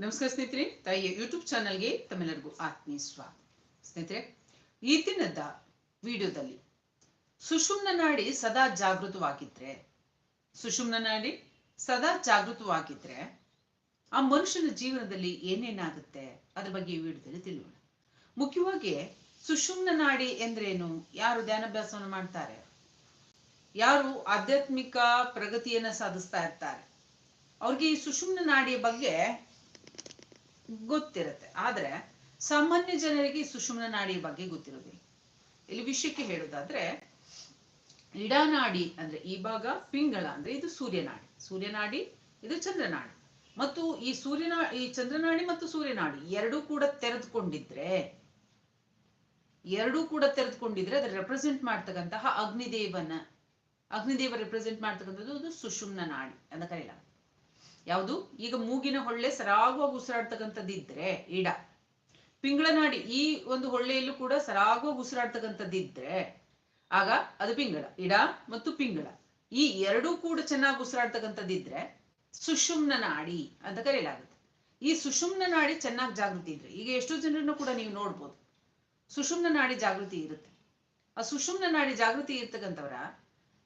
ನಮಸ್ಕಾರ ಸ್ನೇಹಿತರೆ, ತಾಯಿಯ ಯೂಟ್ಯೂಬ್ ಚಾನಲ್ಗೆ ತಮ್ಮೆಲ್ಲರಿಗೂ ಆತ್ಮೀಯ ಸ್ವಾಗತ. ಸ್ನೇಹಿತರೆ, ಈ ದಿನದ ವಿಡಿಯೋದಲ್ಲಿ ಸುಷುಮ್ನ ನಾಡಿ ಸದಾ ಜಾಗೃತವಾಗಿದ್ರೆ, ಸುಷುಮ್ನ ನಾಡಿ ಸದಾ ಜಾಗೃತವಾಗಿದ್ರೆ ಆ ಮನುಷ್ಯನ ಜೀವನದಲ್ಲಿ ಏನೇನಾಗುತ್ತೆ, ಅದ್ರ ಬಗ್ಗೆ ಈ ವಿಡಿಯೋದಲ್ಲಿ ತಿಳಿಯೋಣ. ಮುಖ್ಯವಾಗಿ ಸುಷುಮ್ನ ನಾಡಿ ಎಂದ್ರೇನು? ಯಾರು ಧ್ಯಾನಾಭ್ಯಾಸವನ್ನು ಮಾಡ್ತಾರೆ? ಯಾರು ಆಧ್ಯಾತ್ಮಿಕ ಪ್ರಗತಿಯನ್ನ ಸಾಧಿಸ್ತಾ ಇರ್ತಾರೆ? ಅವ್ರಿಗೆ ಈ ಸುಷುಮ್ನ ನಾಡಿಯ ಬಗ್ಗೆ ಗೊತ್ತಿರುತ್ತೆ. ಆದ್ರೆ ಸಾಮಾನ್ಯ ಜನರಿಗೆ ಸುಷುಮ್ನ ನಾಡಿಯ ಬಗ್ಗೆ ಗೊತ್ತಿರೋದಿಲ್ಲ. ಇಲ್ಲಿ ವಿಷಯಕ್ಕೆ ಹೇಳೋದಾದ್ರೆ ಇಡಾನಾಡಿ ಅಂದ್ರೆ ಈ ಭಾಗ ಪಿಂಗಳ ಅಂದ್ರೆ ಇದು ಸೂರ್ಯನಾಡಿ ಸೂರ್ಯನಾಡಿ ಇದು ಚಂದ್ರನಾಡಿ ಮತ್ತು ಈ ಸೂರ್ಯನಾ ಈ ಚಂದ್ರನಾಡಿ ಮತ್ತು ಸೂರ್ಯನಾಡಿ ಎರಡೂ ಕೂಡ ತೆರೆದುಕೊಂಡಿದ್ರೆ, ಎರಡೂ ಕೂಡ ತೆರೆದುಕೊಂಡಿದ್ರೆ ಅದ್ರ ರೆಪ್ರೆಸೆಂಟ್ ಮಾಡ್ತಕ್ಕಂತಹ ಅಗ್ನಿದೇವನ, ಅಗ್ನಿದೇವ ರೆಪ್ರೆಸೆಂಟ್ ಮಾಡ್ತಕ್ಕಂಥದ್ದು ಅದು ಸುಷುಮ್ನ ನಾಡಿ ಅಂತ ಕರೆಯಲಾಗುತ್ತೆ ಯಾವುದು? ಈಗ ಮೂಗಿನ ಹೊಳ್ಳೆ ಸರಾಗವಾಗಿ ಉಸಿರಾಡ್ತಕ್ಕಂಥದ್ದಿದ್ರೆ ಇಡ ಪಿಂಗಳನಾಡಿ ಈ ಒಂದು ಹೊಳ್ಳೆಯಲ್ಲೂ ಕೂಡ ಸರಾಗವಾಗಿ ಉಸಿರಾಡ್ತಕ್ಕಂಥದ್ದಿದ್ರೆ, ಆಗ ಅದು ಪಿಂಗಳ ಇಡ ಮತ್ತು ಪಿಂಗಳ. ಈ ಎರಡೂ ಕೂಡ ಚೆನ್ನಾಗಿ ಉಸಿರಾಡ್ತಕ್ಕಂಥದ್ದಿದ್ರೆ, ಸುಷುಮ್ನ ನಾಡಿ ಅಂತ ಕರೆಯಲಾಗುತ್ತೆ. ಈ ಸುಷುಮ್ನ ನಾಡಿ ಚೆನ್ನಾಗಿ ಜಾಗೃತಿ ಇದ್ರೆ, ಈಗ ಎಷ್ಟೋ ಜನರನ್ನು ಕೂಡ ನೀವು ನೋಡ್ಬೋದು. ಸುಷುಮ್ನ ನಾಡಿ ಜಾಗೃತಿ ಇರುತ್ತೆ. ಆ ಸುಷುಮ್ನ ನಾಡಿ ಜಾಗೃತಿ ಇರ್ತಕ್ಕಂಥವರ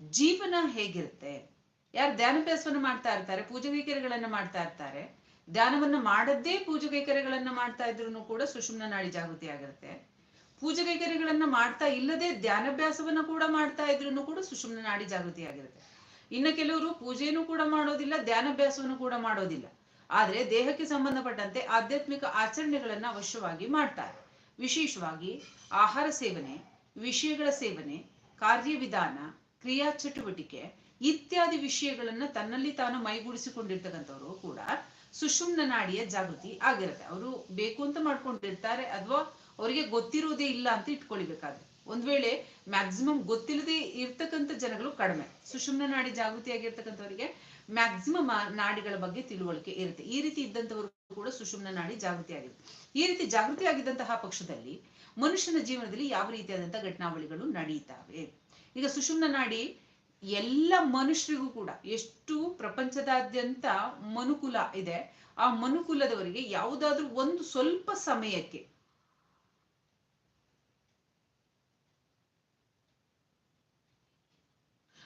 ಜೀವನ ಹೇಗಿರುತ್ತೆ? ಯಾರು ಧ್ಯಾನಾಭ್ಯಾಸವನ್ನು ಮಾಡ್ತಾ ಇರ್ತಾರೆ, ಪೂಜೆ ಕೈಕರ್ಯಗಳನ್ನ ಮಾಡ್ತಾ ಇರ್ತಾರೆ, ಧ್ಯಾನವನ್ನ ಮಾಡದ್ದೇ ಪೂಜೆ ಕೈಕರ್ಯಗಳನ್ನ ಮಾಡ್ತಾ ಇದ್ರು ಕೂಡ ಸುಷುಮ್ನ ನಾಡಿ ಜಾಗೃತಿ ಆಗಿರುತ್ತೆ. ಪೂಜೆ ಕೈಕರ್ಯಗಳನ್ನ ಮಾಡ್ತಾ ಇಲ್ಲದೆ ಧ್ಯಾನಭ್ಯಾಸವನ್ನು ಕೂಡ ಮಾಡ್ತಾ ಇದ್ರು ಕೂಡ ಸುಷುಮ್ನ ನಾಡಿ ಜಾಗೃತಿ ಆಗಿರುತ್ತೆ. ಇನ್ನು ಕೆಲವರು ಪೂಜೆಯನ್ನು ಕೂಡ ಮಾಡೋದಿಲ್ಲ ಧ್ಯಾನಾಭ್ಯಾಸವನ್ನು ಕೂಡ ಮಾಡೋದಿಲ್ಲ. ಆದ್ರೆ ದೇಹಕ್ಕೆ ಸಂಬಂಧಪಟ್ಟಂತೆ ಆಧ್ಯಾತ್ಮಿಕ ಆಚರಣೆಗಳನ್ನ ಅವಶ್ಯವಾಗಿ ಮಾಡ್ತಾರೆ. ವಿಶೇಷವಾಗಿ ಆಹಾರ ಸೇವನೆ, ವಿಷಯಗಳ ಸೇವನೆ, ಕಾರ್ಯವಿಧಾನ, ಕ್ರಿಯಾ ಚಟುವಟಿಕೆ ಇತ್ಯಾದಿ ವಿಷಯಗಳನ್ನ ತನ್ನಲ್ಲಿ ತಾನು ಮೈಗೂಡಿಸಿಕೊಂಡಿರ್ತಕ್ಕಂಥವ್ರು ಕೂಡ ಸುಷುಮ್ನ ನಾಡಿಯ ಜಾಗೃತಿ ಆಗಿರುತ್ತೆ. ಅವರು ಬೇಕು ಅಂತ ಮಾಡ್ಕೊಂಡಿರ್ತಾರೆ ಅಥವಾ ಅವರಿಗೆ ಗೊತ್ತಿರೋದೇ ಇಲ್ಲ ಅಂತ ಇಟ್ಕೊಳ್ಬೇಕಾದ್ರೆ. ಒಂದ್ ವೇಳೆ ಮ್ಯಾಕ್ಸಿಮಮ್ ಗೊತ್ತಿಲ್ಲದೆ ಇರ್ತಕ್ಕಂಥ ಜನಗಳು ಕಡಿಮೆ. ಸುಷುಮ್ನ ನಾಡಿ ಜಾಗೃತಿ ಆಗಿರ್ತಕ್ಕಂಥವರಿಗೆ ಮ್ಯಾಕ್ಸಿಮಮ್ ನಾಡಿಗಳ ಬಗ್ಗೆ ತಿಳುವಳಿಕೆ ಇರುತ್ತೆ. ಈ ರೀತಿ ಇದ್ದಂಥವರು ಕೂಡ ಸುಷುಮ್ನ ನಾಡಿ ಜಾಗೃತಿ ಆಗಿರುತ್ತೆ ಈ ರೀತಿ ಜಾಗೃತಿ ಆಗಿದ್ದಂತಹ ಪಕ್ಷದಲ್ಲಿ ಮನುಷ್ಯನ ಜೀವನದಲ್ಲಿ ಯಾವ ರೀತಿಯಾದಂತಹ ಘಟನಾವಳಿಗಳು ನಡೀತಾವೆ ಈಗ ಸುಷುಮ್ನ ನಾಡಿ ಎಲ್ಲ ಮನುಷ್ಯರಿಗೂ ಕೂಡ ಎಷ್ಟು ಪ್ರಪಂಚದಾದ್ಯಂತ ಮನುಕುಲ ಇದೆ, ಆ ಮನುಕುಲದವರಿಗೆ ಯಾವುದಾದ್ರೂ ಒಂದು ಸ್ವಲ್ಪ ಸಮಯಕ್ಕೆ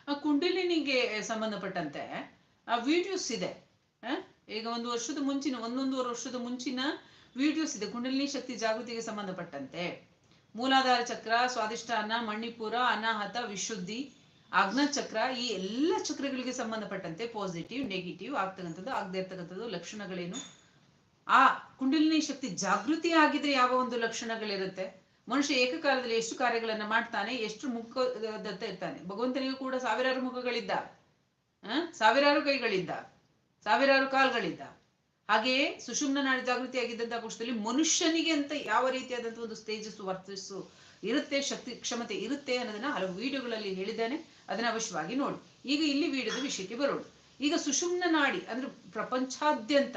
ಆ ಕುಂಡಲಿನಿಗೆ ಸಂಬಂಧಪಟ್ಟಂತೆ ಆ ವಿಡಿಯೋಸ್ ಇದೆ. ಈಗ ಒಂದು ವರ್ಷದ ಮುಂಚಿನ, ಒಂದೊಂದೂವರೆ ವರ್ಷದ ಮುಂಚಿನ ವಿಡಿಯೋಸ್ ಇದೆ. ಕುಂಡಲಿನಿ ಶಕ್ತಿ ಜಾಗೃತಿಗೆ ಸಂಬಂಧಪಟ್ಟಂತೆ. ಮೂಲಾಧಾರ ಚಕ್ರ ಸ್ವಾದಿಷ್ಠಾನ ಮಣಿಪುರ, ಅನಾಹತ, ವಿಶುದ್ಧಿ ಚಕ್ರ ಈ ಎಲ್ಲ ಚಕ್ರಗಳಿಗೆ ಸಂಬಂಧಪಟ್ಟಂತೆ ಪಾಸಿಟಿವ್ ನೆಗೆಟಿವ್ ಆಗ್ತಕ್ಕಂಥದ್ದು, ಆಗದೆ ಇರ್ತಕ್ಕಂಥದ್ದು ಲಕ್ಷಣಗಳೇನು? ಆ ಕುಂಡಲಿನಿ ಶಕ್ತಿ ಜಾಗೃತಿ ಆಗಿದ್ರೆ ಯಾವ ಒಂದು ಲಕ್ಷಣಗಳಿರುತ್ತೆ? ಮನುಷ್ಯ ಏಕಕಾಲದಲ್ಲಿ ಎಷ್ಟು ಕಾರ್ಯಗಳನ್ನ ಮಾಡ್ತಾನೆ, ಎಷ್ಟು ಮುಖದತ್ತ ಇರ್ತಾನೆ? ಭಗವಂತನಿಗೂ ಕೂಡ ಸಾವಿರಾರು ಮುಖಗಳಿದ್ದ. ಆ ಸಾವಿರಾರು ಕೈಗಳಿದ್ದ. ಸಾವಿರಾರು ಕಾಲ್ಗಳಿದ್ದ. ಹಾಗೆಯೇ ಸುಷುಮ್ನ ನಾಡಿ ಜಾಗೃತಿ ಆಗಿದ್ದಂತಹ ಪಕ್ಷದಲ್ಲಿ ಮನುಷ್ಯನಿಗೆ ಅಂತ ಯಾವ ರೀತಿಯಾದಂತಹ ಒಂದು ತೇಜಸ್ಸು ವರ್ತಿಸು, ಇರುತ್ತೆ, ಶಕ್ತಿ, ಕ್ಷಮತೆ ಇರುತ್ತೆ ಅನ್ನೋದನ್ನ ಹಲವು ವಿಡಿಯೋಗಳಲ್ಲಿ ಹೇಳಿದ್ದೇನೆ. ಅದನ್ನ ಅವಶ್ಯವಾಗಿ ನೋಡಿ. ಈಗ ಇಲ್ಲಿ ವೀಡಿಯೋದ ವಿಷಯಕ್ಕೆ ಬರೋಣ. ಈಗ ಸುಷುಮ್ನ ನಾಡಿ, ಅಂದ್ರೆ ಪ್ರಪಂಚಾದ್ಯಂತ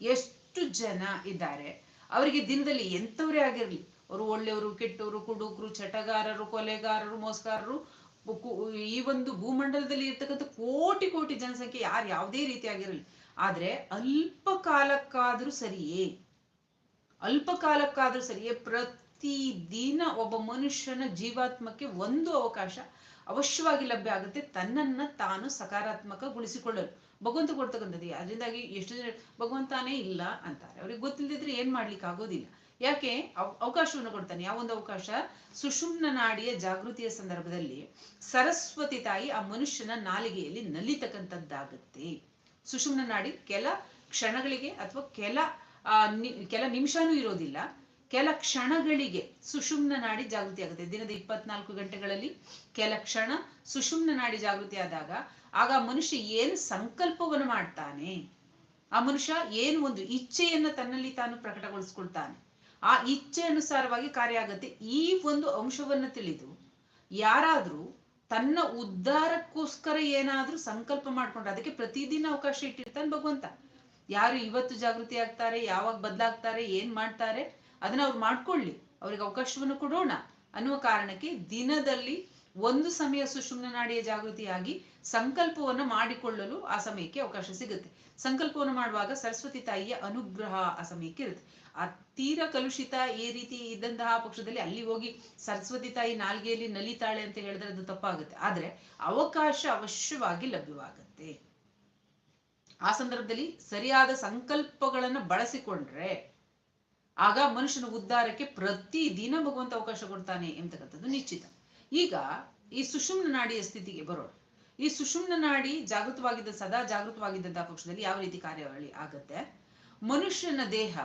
ಎಷ್ಟು ಜನ ಇದ್ದಾರೆ, ಅವರಿಗೆ ದಿನದಲ್ಲಿ ಎಂಥವರೇ ಆಗಿರಲಿ, ಅವರು ಒಳ್ಳೆಯವರು, ಕೆಟ್ಟವರು, ಕುಡುಕರು, ಚಟಗಾರರು, ಕೊಲೆಗಾರರು, ಮೋಸಗಾರರು ಈ ಒಂದು ಭೂಮಂಡಲದಲ್ಲಿ ಇರ್ತಕ್ಕಂಥ ಕೋಟಿ ಕೋಟಿ ಜನಸಂಖ್ಯೆ ಯಾರು ಯಾವುದೇ ರೀತಿಯಾಗಿರಲಿ ಆದ್ರೆ ಅಲ್ಪ ಕಾಲಕ್ಕಾದ್ರೂ ಸರಿಯೇ. ಅಲ್ಪ ಕಾಲಕ್ಕಾದ್ರೂ ಸರಿಯೇ. ಪ್ರತಿದಿನ ಒಬ್ಬ ಮನುಷ್ಯನ ಜೀವಾತ್ಮಕ್ಕೆ ಒಂದು ಅವಕಾಶ ಅವಶ್ಯವಾಗಿ ಲಭ್ಯ ಆಗುತ್ತೆ, ತನ್ನನ್ನ ತಾನು ಸಕಾರಾತ್ಮಕಗೊಳಿಸಿಕೊಳ್ಳಲು. ಭಗವಂತ ಕೊಡ್ತಕ್ಕಂಥದ್ದು, ಅದರಿಂದಾಗಿ ಎಷ್ಟು ಜನ ಭಗವಂತನೇ ಇಲ್ಲ ಅಂತಾರೆ. ಅವ್ರಿಗೆ ಗೊತ್ತಿಲ್ಲದಿದ್ರೆ ಏನ್ ಮಾಡ್ಲಿಕ್ಕೆ ಆಗೋದಿಲ್ಲ. ಯಾಕೆ? ಅವ್- ಅವಕಾಶವನ್ನು ಕೊಡ್ತಾನೆ. ಯಾವೊಂದು ಅವಕಾಶ? ಸುಷುಮ್ನ ನಾಡಿಯ ಜಾಗೃತಿಯ ಸಂದರ್ಭದಲ್ಲಿ ಸರಸ್ವತಿ ತಾಯಿ ಆ ಮನುಷ್ಯನ ನಾಲಿಗೆಯಲ್ಲಿ ನಲಿತಕ್ಕಂಥದ್ದಾಗುತ್ತೆ. ಸುಷುಮ್ನ ನಾಡಿ ಕೆಲ ಕ್ಷಣಗಳಿಗೆ ಅಥವಾ ಕೆಲ ಕೆಲ ನಿಮಿಷನೂ ಇರೋದಿಲ್ಲ. ಕೆಲ ಕ್ಷಣಗಳಿಗೆ ಸುಷುಮ್ನ ನಾಡಿ ಜಾಗೃತಿ ಆಗುತ್ತೆ. ದಿನದ ಇಪ್ಪತ್ನಾಲ್ಕು ಗಂಟೆಗಳಲ್ಲಿ ಕೆಲ ಕ್ಷಣ ಸುಷುಮ್ನ ನಾಡಿ ಜಾಗೃತಿ ಆದಾಗ ಆಗ ಮನುಷ್ಯ ಏನು ಸಂಕಲ್ಪವನ್ನು ಮಾಡ್ತಾನೆ? ಆ ಮನುಷ್ಯ ಏನು ಒಂದು ಇಚ್ಛೆಯನ್ನ ತನ್ನಲ್ಲಿ ತಾನು ಪ್ರಕಟಗೊಳಿಸ್ಕೊಳ್ತಾನೆ. ಆ ಇಚ್ಛೆ ಅನುಸಾರವಾಗಿ ಕಾರ್ಯ ಆಗುತ್ತೆ. ಈ ಒಂದು ಅಂಶವನ್ನ ತಿಳಿದು ಯಾರಾದ್ರೂ ತನ್ನ ಉದ್ಧಾರಕ್ಕೋಸ್ಕರ ಏನಾದ್ರೂ ಸಂಕಲ್ಪ ಮಾಡ್ಕೊಂಡ್ರೆ ಅದಕ್ಕೆ ಪ್ರತಿದಿನ ಅವಕಾಶ ಇಟ್ಟಿರ್ತಾನೆ ಭಗವಂತ. ಯಾರು ಇವತ್ತು ಜಾಗೃತಿ ಆಗ್ತಾರೆ, ಯಾವಾಗ ಬದಲಾಗ್ತಾರೆ, ಏನ್ ಮಾಡ್ತಾರೆ ಅದನ್ನ ಅವ್ರು ಮಾಡ್ಕೊಳ್ಳಿ. ಅವ್ರಿಗೆ ಅವಕಾಶವನ್ನು ಕೊಡೋಣ. ಅನ್ನುವ ಕಾರಣಕ್ಕೆ ದಿನದಲ್ಲಿ ಒಂದು ಸಮಯ ಸುಷುಮ್ನ ನಾಡಿಯ ಜಾಗೃತಿಯಾಗಿ ಸಂಕಲ್ಪವನ್ನು ಮಾಡಿಕೊಳ್ಳಲು ಆ ಸಮಯಕ್ಕೆ ಅವಕಾಶ ಸಿಗುತ್ತೆ. ಸಂಕಲ್ಪವನ್ನು ಮಾಡುವಾಗ ಸರಸ್ವತಿ ತಾಯಿಯ ಅನುಗ್ರಹ ಆ ಸಮಯಕ್ಕೆ ಇರುತ್ತೆ. ಆ ತೀರ ಕಲುಷಿತ ಈ ರೀತಿ ಇದ್ದಂತಹ ಪಕ್ಷದಲ್ಲಿ ಅಲ್ಲಿ ಹೋಗಿ ಸರಸ್ವತಿ ತಾಯಿ ನಾಲ್ಗೆಯಲ್ಲಿ ನಲಿತಾಳೆ ಅಂತ ಹೇಳಿದ್ರೆ ಅದು ತಪ್ಪಾಗುತ್ತೆ. ಆದ್ರೆ ಅವಕಾಶ ಅವಶ್ಯವಾಗಿ ಲಭ್ಯವಾಗುತ್ತೆ. ಆ ಸಂದರ್ಭದಲ್ಲಿ ಸರಿಯಾದ ಸಂಕಲ್ಪಗಳನ್ನು ಬಳಸಿಕೊಂಡ್ರೆ ಆಗ ಮನುಷ್ಯನ ಉದ್ಧಾರಕ್ಕೆ ಪ್ರತಿ ದಿನ ಭಗವಂತ ಅವಕಾಶ ಕೊಡ್ತಾನೆ ಎಂತಕ್ಕಂಥದ್ದು ನಿಶ್ಚಿತ. ಈಗ ಈ ಸುಷುಮ್ನ ನಾಡಿಯ ಸ್ಥಿತಿಗೆ ಬರೋಣ. ಈ ಸುಷುಮ್ನ ನಾಡಿ ಜಾಗೃತವಾಗಿದ್ದ ಸದಾ ಜಾಗೃತವಾಗಿದ್ದಂತಹ ಪಕ್ಷದಲ್ಲಿ ಯಾವ ರೀತಿ ಕಾರ್ಯಾವಳಿ ಆಗತ್ತೆ? ಮನುಷ್ಯನ ದೇಹ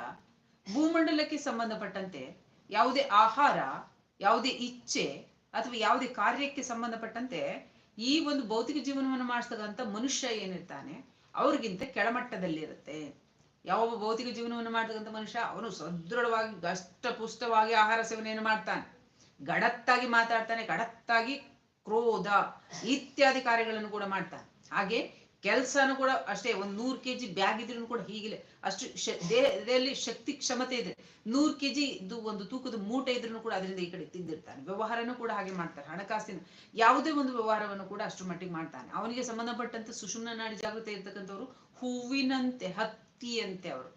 ಭೂಮಂಡಲಕ್ಕೆ ಸಂಬಂಧಪಟ್ಟಂತೆ ಯಾವುದೇ ಆಹಾರ, ಯಾವುದೇ ಇಚ್ಛೆ ಅಥವಾ ಯಾವುದೇ ಕಾರ್ಯಕ್ಕೆ ಸಂಬಂಧಪಟ್ಟಂತೆ ಈ ಒಂದು ಭೌತಿಕ ಜೀವನವನ್ನು ಮಾಡಿಸ್ತಕ್ಕಂಥ ಮನುಷ್ಯ ಏನಿರ್ತಾನೆ? ಅವ್ರಿಗಿಂತ ಕೆಳಮಟ್ಟದಲ್ಲಿರುತ್ತೆ. ಯಾವ ಭೌತಿಕ ಜೀವನವನ್ನು ಮಾಡ್ತಕ್ಕಂಥ ಮನುಷ್ಯ? ಅವನು ಸದೃಢವಾಗಿ ಅಷ್ಟಪುಷ್ಟವಾಗಿ ಆಹಾರ ಸೇವನೆಯನ್ನು ಮಾಡ್ತಾನೆ. ಗಡತ್ತಾಗಿ ಮಾತಾಡ್ತಾನೆ, ಗಡತ್ತಾಗಿ ಕ್ರೋಧ, ಇತ್ಯಾದಿ ಕಾರ್ಯಗಳನ್ನು ಕೂಡ ಮಾಡ್ತಾನೆ. ಹಾಗೆ ಕೆಲಸನೂ ಕೂಡ ಅಷ್ಟೇ, ಒಂದು ನೂರು ಕೆ ಕೆಜಿ ಬ್ಯಾಗ್ ಇದ್ರೂ ಕೂಡ ಹೀಗಿಲ್ಲ. ಅಷ್ಟು ದೇಹದಲ್ಲಿ ಶಕ್ತಿ ಕ್ಷಮತೆ ಇದೆ. ನೂರ್ ಕೆಜಿ ಇದು ಒಂದು ತೂಕದ ಮೂಟೆ ಇದ್ರೂ ಕೂಡ ಅದರಿಂದ ಈ ಕಡೆ ತಿಂದಿರ್ತಾನೆ. ವ್ಯವಹಾರನೂ ಕೂಡ ಹಾಗೆ ಮಾಡ್ತಾರೆ ಹಣಕಾಸಿನ ಯಾವುದೇ ಒಂದು ವ್ಯವಹಾರವನ್ನು ಕೂಡ ಅಷ್ಟು ಮಟ್ಟಿಗೆ ಮಾಡ್ತಾನೆ. ಅವನಿಗೆ ಸಂಬಂಧಪಟ್ಟಂತೆ ಸುಷುಮ್ನ ನಾಡಿ ಜಾಗೃತಿ ಇರ್ತಕ್ಕಂಥವ್ರು ಹೂವಿನಂತೆ ಹತ್ತಿಯಂತೆ ಅವರು.